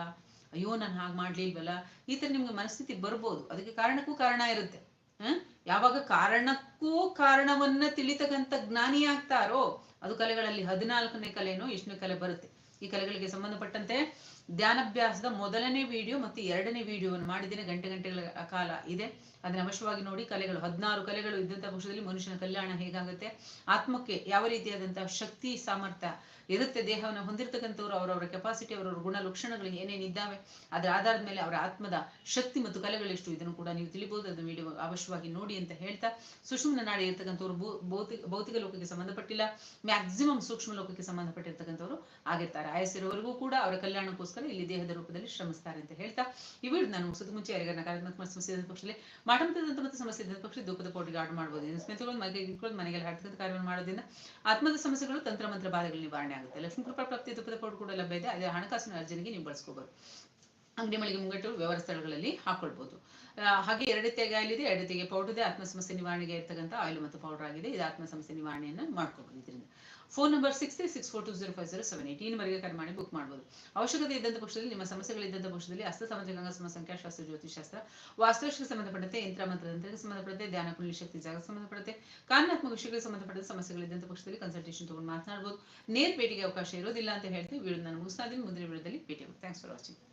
ಅಯ್ಯೋ, ನಾನು ಹಾಗೆ ಮಾಡ್ಲಿಲ್ವಲ್ಲ? ಈ ತರ ನಿಮ್ಗೆ ಮನಸ್ಥಿತಿ ಬರ್ಬೋದು. ಅದಕ್ಕೆ ಕಾರಣಕ್ಕೂ ಕಾರಣ ಇರುತ್ತೆ. ಹ? ಯಾವಾಗ ಕಾರಣಕ್ಕೂ ಕಾರಣವನ್ನ ತಿಳಿತಕ್ಕಂಥ ಜ್ಞಾನಿ ಆಗ್ತಾರೋ, ಅದು ಕಲೆಗಳಲ್ಲಿ ಹದಿನಾಲ್ಕನೇ ಕಲೆನೋ ಎಷ್ಟನೇ ಕಲೆ ಬರುತ್ತೆ. ಈ ಕಲೆಗಳಿಗೆ ಸಂಬಂಧಪಟ್ಟಂತೆ ಧ್ಯಾನಾಭ್ಯಾಸದ ಮೊದಲನೇ ವಿಡಿಯೋ ಮತ್ತು ಎರಡನೇ ವಿಡಿಯೋವನ್ನು ಮಾಡಿದ್ದೇನೆ. ಗಂಟೆ ಗಂಟೆಗಳ ಕಾಲ ಇದೆ. ಅದನ್ನ ಅವಶ್ಯವಾಗಿ ನೋಡಿ ಕಲೆಗಳು. ಹದಿನಾರು ಕಲೆಗಳು ಇದ್ದಂತಹ ಪಕ್ಷದಲ್ಲಿ ಮನುಷ್ಯನ ಕಲ್ಯಾಣ ಹೇಗಾಗುತ್ತೆ? ಆತ್ಮಕ್ಕೆ ಯಾವ ರೀತಿಯಾದಂತಹ ಶಕ್ತಿ, ಸಾಮರ್ಥ್ಯ ಇರುತ್ತೆ ದೇಹವನ್ನು ಹೊಂದಿರತಕ್ಕಂಥವ್ರು, ಅವರವರ ಕೆಪಾಸಿಟಿ ಅವರವರ ಗುಣ ಲಕ್ಷಣಗಳು ಏನೇನಿದ್ದಾವೆ ಅದರ ಆಧಾರದ ಮೇಲೆ ಅವರ ಆತ್ಮದ ಶಕ್ತಿ ಮತ್ತು ಕಲೆಗಳೆಷ್ಟು ಇದನ್ನು ಕೂಡ ನೀವು ತಿಳಿಬಹುದು ಅದನ್ನು ವಿಡಿಯೋ ಅವಶ್ಯವಾಗಿ ನೋಡಿ ಅಂತ ಹೇಳ್ತಾ, ಸುಷುಮ್ನ ನಾಡಿ ಇರ್ತಕ್ಕಂಥವ್ರು ಭೌತಿಕ ಭೌತಿಕ ಲೋಕಕ್ಕೆ ಸಂಬಂಧಪಟ್ಟಿಲ್ಲ ಮ್ಯಾಕ್ಸಿಮಮ್ ಸೂಕ್ಷ್ಮ ಲೋಕಕ್ಕೆ ಸಂಬಂಧಪಟ್ಟಿರ್ತಕ್ಕಂಥವ್ರು ಆಗಿರ್ತಾರೆ. ಆಯಸ್ಸಿರೋವರೆಗೂ ಕೂಡ ಅವರ ಕಲ್ಯಾಣಕ್ಕೋಸ್ಕರ ಇಲ್ಲಿ ದೇಹದ ರೂಪದಲ್ಲಿ ಶ್ರಮಿಸ್ತಾರೆ ಅಂತ ಹೇಳ್ತಾ ವಿಡಿಯೋ ನಾನು ಮುಗಿಸೋದು ಮುಂಚೆ ಯಾರಿಗಾರ ನಕಾರಾತ್ಮಕ ಸಮಸ್ಯೆ ಪಕ್ಷದಲ್ಲಿ ಮಾಟಮತದಂತ ಮತ್ತು ಸಮಸ್ಯೆ ಇದ್ದ ಪಕ್ಷ ದುಃಖದ ಕೋಟಿಗೆ ಆಡ್ ಮಾಡಬಹುದು ಸ್ಮಿತಗಳು ಮನೆಗೆ ಇಟ್ಕೊಂಡು ಮನೆಗೆ ಹಾಡ್ತಕ್ಕಂಥ ಕಾರ್ಯವನ್ನು ಮಾಡೋದ್ರಿಂದ ಆತ್ಮದ ಸಮಸ್ಯೆಗಳು ತಂತ್ರ ಮಂತ್ರ ಬಾಧೆಗಳು ನಿವಾರಣೆ ಆಗುತ್ತೆ. ಲಕ್ಷ್ಮೀ ಕೃಪಾ ಪ್ರಾಪ್ತಿ ದುಃಖದ ಕೋಡ್ ಕೂಡ ಲಭ್ಯ ಇದೆ. ಅದೇ ಹಣಕಾಸಿನ ಅರ್ಜನೆಗೆ ನೀವು ಬಳಸ್ಕೋಬಹುದು ಅಂಗಡಿ ಮಳಿಗೆ ಮುಂಗಟ್ಟು ವ್ಯವಹಾರ ಸ್ಥಳಗಳಲ್ಲಿ ಹಾಕೊಳ್ಬಹುದು ಹಾಗೆ ಎರಡತೆಗೆ ಆಯಿಲ್ ಇದೆ ಎರಡತೆಗೆ ಪೌಡರ್ ಇದೆ. ಆತ್ಮ ಸಮಸ್ಯೆ ನಿವಾರಣೆಗೆ ಇರ್ತಕ್ಕಂಥ ಆಯಿಲ್ ಮತ್ತು ಪೌಡರ್ ಆಗಿದೆ. ಇದು ಆತ್ಮ ಸಮಸ್ಯೆ ನಿವಾರಣೆಯನ್ನು ಮಾಡ್ಕೋಬಹುದು ಇದರಿಂದ. Phone number six three six four two zero five zero seven eight ಈ ಕರೆ ಮಾಡಿ ಬುಕ್ ಮಾಡಬಹುದು ಅವಶ್ಯಕತೆ ಇದ್ದಂಥ ಪಕ್ಷದಲ್ಲಿ, ನಿಮ್ಮ ಸಮಸ್ಯೆಗಳಿದ್ದಂಥ ಪಕ್ಷದಲ್ಲಿ ಹಸ್ತ ಗಂಗಾ ಸಮ ಸಂಖ್ಯಾಶಾಸ್ತ್ರ ಜ್ಯೋತಿಷಾಸ್ತ್ರ ವಾಸ್ತುಶಕ್ಕೆ ಸಂಬಂಧಪಟ್ಟಂತೆ, ಯಂತ್ರ ಮಂತ್ರದಂತ್ರಕ್ಕೆ ಸಂಬಂಧಪಟ್ಟಂತೆ, ಧ್ಯಾನ ಕುಂಡಲಿ ಶಕ್ತಿ ಜಾಗ ಸಂಬಂಧಪಟ್ಟಂತೆ, ಕಾನೂನಾತ್ಮಕ ವಿಷಯಗಳಿಗೆ ಸಂಬಂಧಪಟ್ಟ ಸಮಸ್ಯೆಗಳಿದ್ದಂಥ ಪಕ್ಷದಲ್ಲಿ ಕನ್ಸಲ್ಟೇಷನ್ ತಗೊಂಡು ಮಾತನಾಡಬಹುದು ನೇರ ಭೇಟಿಗೆ ಅವಕಾಶ ಇರೋದಿಲ್ಲ ಅಂತ ಹೇಳ್ತೀವಿ ವಿಡಿಯೋ ನಾನು ಮುಗಿಸ್ತಾ ಇದ್ದೀನಿ. ಮುಂದಿನ ವಿಡಿಯೋದಲ್ಲಿ ಭೇಟಿ ಥ್ಯಾಂಕ್ಸ್ ಫಾರ್ ವಾಚಿಂಗ್